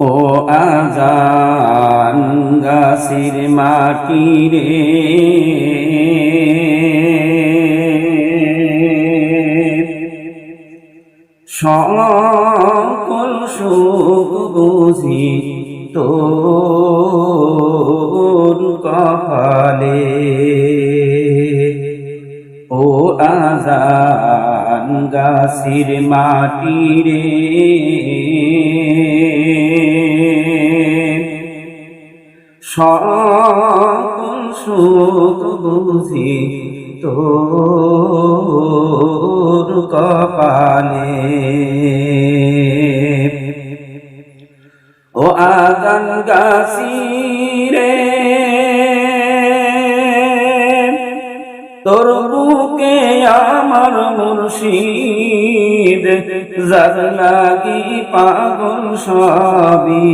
ও আজান গাছির মাটি রে। সকল সুখ বুঝি তোর কপালে। ও আজান গাছির মাটি রে সকল সুখ বুঝি তোর কপালে। ও আজান গাছিরে তোর বুকে আমার মুর্শিদ? যার লাগি পাগল সবই।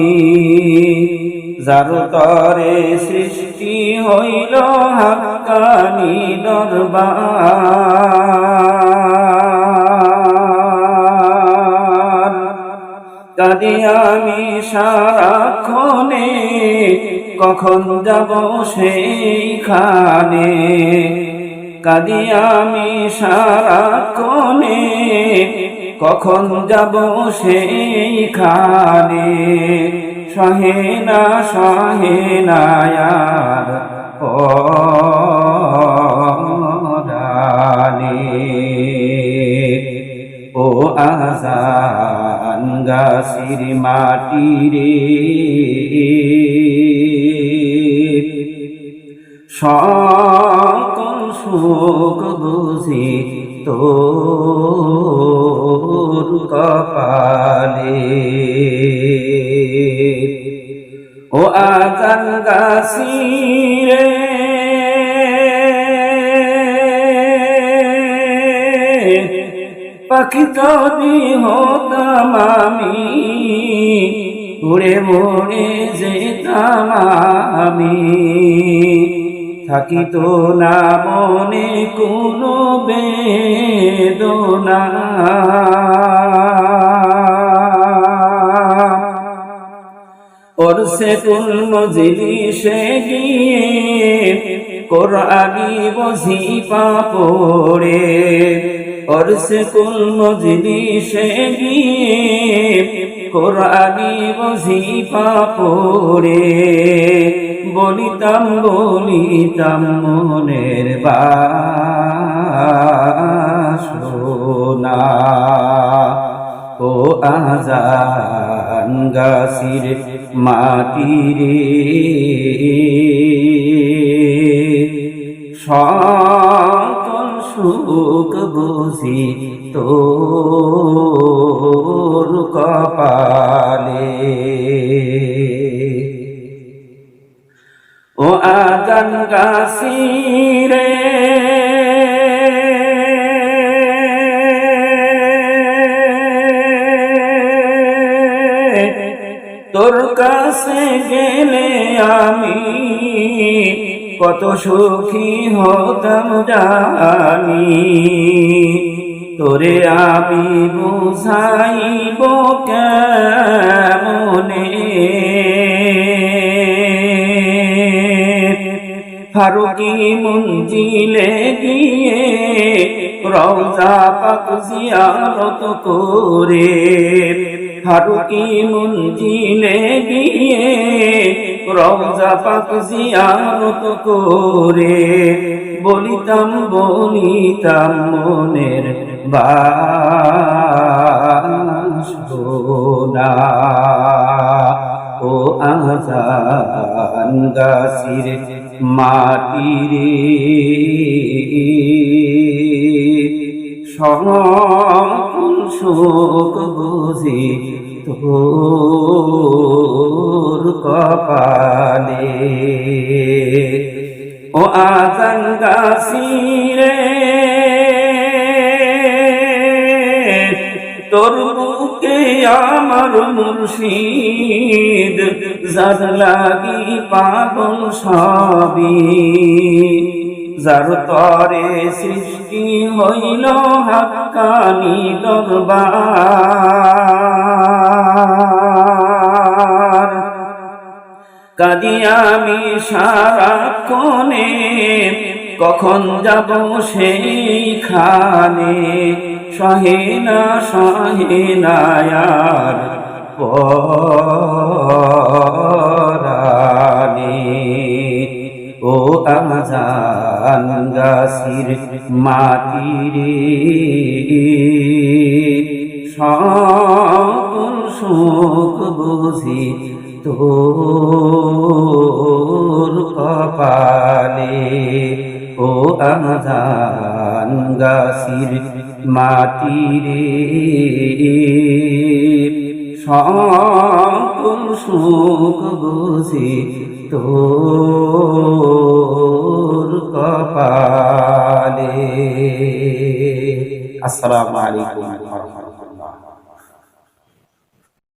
যার তরে সৃষ্টি হইল হাক্কানি দরবার। কাদি আমি সারাক্ষণে, কখন যাব সেইখানে? কাদি আমি সারাক্ষণে কখন যাব সেইখানে? সহে না সহে না ও আজান গাছির মাটি রে সকল সুখ বুঝি তোর কপালে। ও আজান গাছিরে, পাখি যদি হতাম আমি উড়ে উড়ে যেতাম আমি। থাকিত না মনে কোনো বেদনা। সে কুল মজলিসে গিয়ে কোরআনি বজিফা পড়ে সে কুল মজলিসে গিয়ে কোরআনি বজিফা পড়ে বলিতাম বলিতাম মনের বাসনা ও আজান গাছির মাটি রে সকল সুখ বুঝি তোর কপালে। গাছিরে। তোর কাছে গেলে আমি কত সুখী হতাম জানি। তোরে আমি বুঝাইব কেমনে ফারুকি মঞ্জিলে গিয়ে রওজা পাক জিয়ারত করে। ফারুকি মঞ্জিলে গিয়ে রওজা পাক জিয়ারত করে। বলিতাম বলিতাম মনের বাসনা ও আজান গাছির মাটি রে সকল শোক বুঝি তোর কপালে। ও আজান তোর বুকে আমার মুর্শিদ, যার লাগি পাগল সবই। যার তরে সৃষ্টি হইল হাক্কানি দরবার। কাদি আমি সারাক্ষণে, কখন যাব সেইখানে? সহে না সহে না ও আমাজান গাছির মাটিরে। সকল শোক বুঝি তোর আমাজান গাছির মাটিরে। সকল বুঝি তোর কপালে। আসসালামু আলাইকুম।